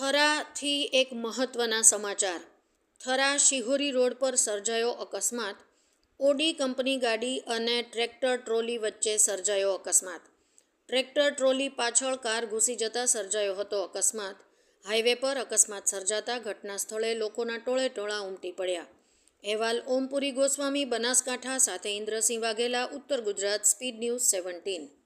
થરાથી એક મહત્ત્વના સમાચાર. થરા શિહોરી રોડ પર સર્જાયો અકસ્માત. ઓડી કંપની ગાડી અને ટ્રેક્ટર ટ્રોલી વચ્ચે સર્જાયો અકસ્માત. ટ્રેક્ટર ટ્રોલી પાછળ કાર ઘૂસી જતા સર્જાયો હતો અકસ્માત. હાઈવે પર અકસ્માત સર્જાતા ઘટના સ્થળે લોકોના ટોળે ટોળા ઉમટી પડ્યા. અહેવાલ ઓમપુરી ગોસ્વામી બનાસકાંઠા સાથે ઇન્દ્રસિંહ વાઘેલા, ઉત્તર ગુજરાત, સ્પીડ ન્યૂઝ સેવન્ટીન.